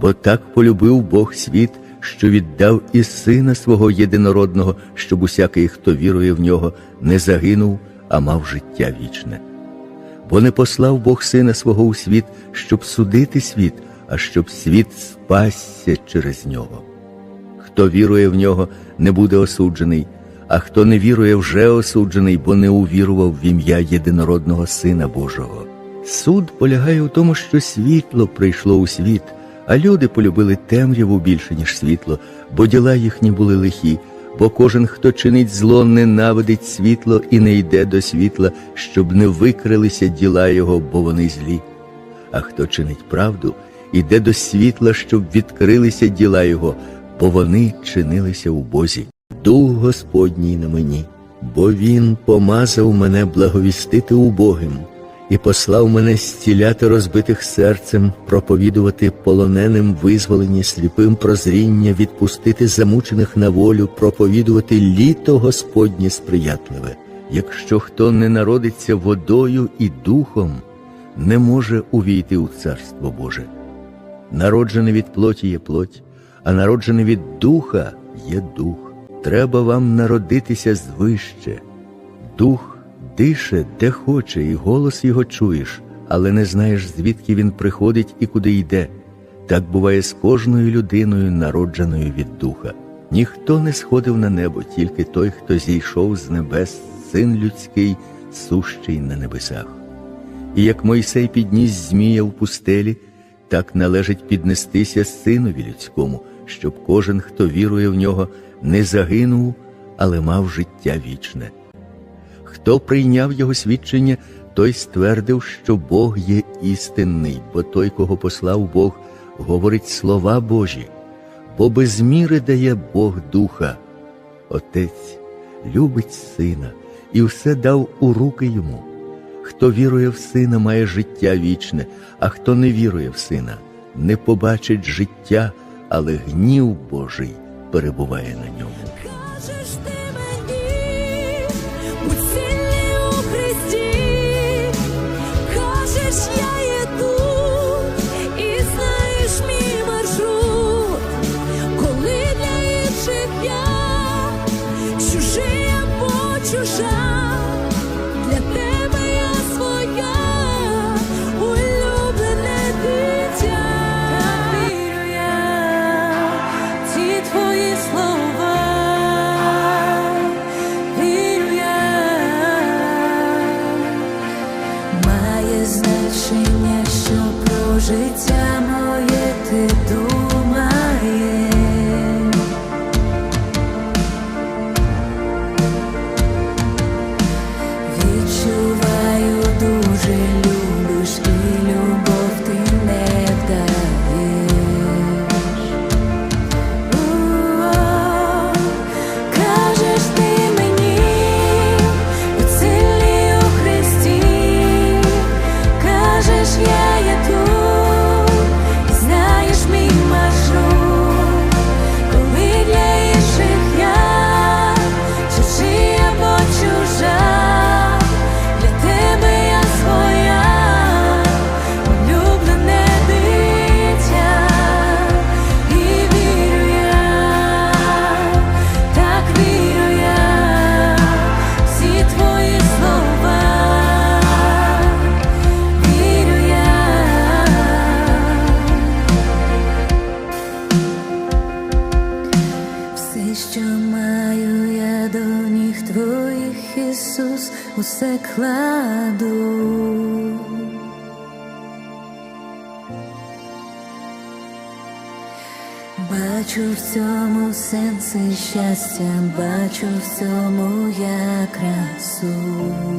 Бо так полюбив Бог світ, що віддав і сина свого єдинородного, щоб усякий, хто вірує в нього, не загинув, а мав життя вічне. Бо не послав Бог сина свого у світ, щоб судити світ, а щоб світ спасся через нього. Хто вірує в нього, не буде осуджений, а хто не вірує, вже осуджений, бо не увірував в ім'я єдинородного Сина Божого. Суд полягає у тому, що світло прийшло у світ, а люди полюбили темряву більше, ніж світло, бо діла їхні були лихі, бо кожен, хто чинить зло, ненавидить світло і не йде до світла, щоб не викрилися діла його, бо вони злі. А хто чинить правду, іде до світла, щоб відкрилися діла його, бо вони чинилися у Бозі. Дух Господній на мені, бо Він помазав мене благовістити убогим і послав мене зціляти розбитих серцем, проповідувати полоненим визволені сліпим прозріння, відпустити замучених на волю, проповідувати літо Господнє сприятливе. Якщо хто не народиться водою і духом, не може увійти у Царство Боже. Народжений від плоті є плоть, а народжений від духа є дух. Треба вам народитися звище. Дух дише, де хоче, і голос його чуєш, але не знаєш, звідки він приходить і куди йде. Так буває з кожною людиною, народженою від духа. Ніхто не сходив на небо, тільки той, хто зійшов з небес, син людський, сущий на небесах. І як Мойсей підніс Змія в пустелі, так належить піднестися синові людському, щоб кожен, хто вірує в нього, не загинув, але мав життя вічне. Хто прийняв його свідчення, той ствердив, що Бог є істинний, бо той, кого послав Бог, говорить слова Божі, бо без міри дає Бог духа. Отець любить сина і все дав у руки йому. Хто вірує в сина, має життя вічне, а хто не вірує в сина, не побачить життя, але гнів Божий перебуває на ньому. Життя що маю я до ніг твоїх, Ісус, усе кладу. Бачу в цьому сенси щастя, бачу в цьому я красу.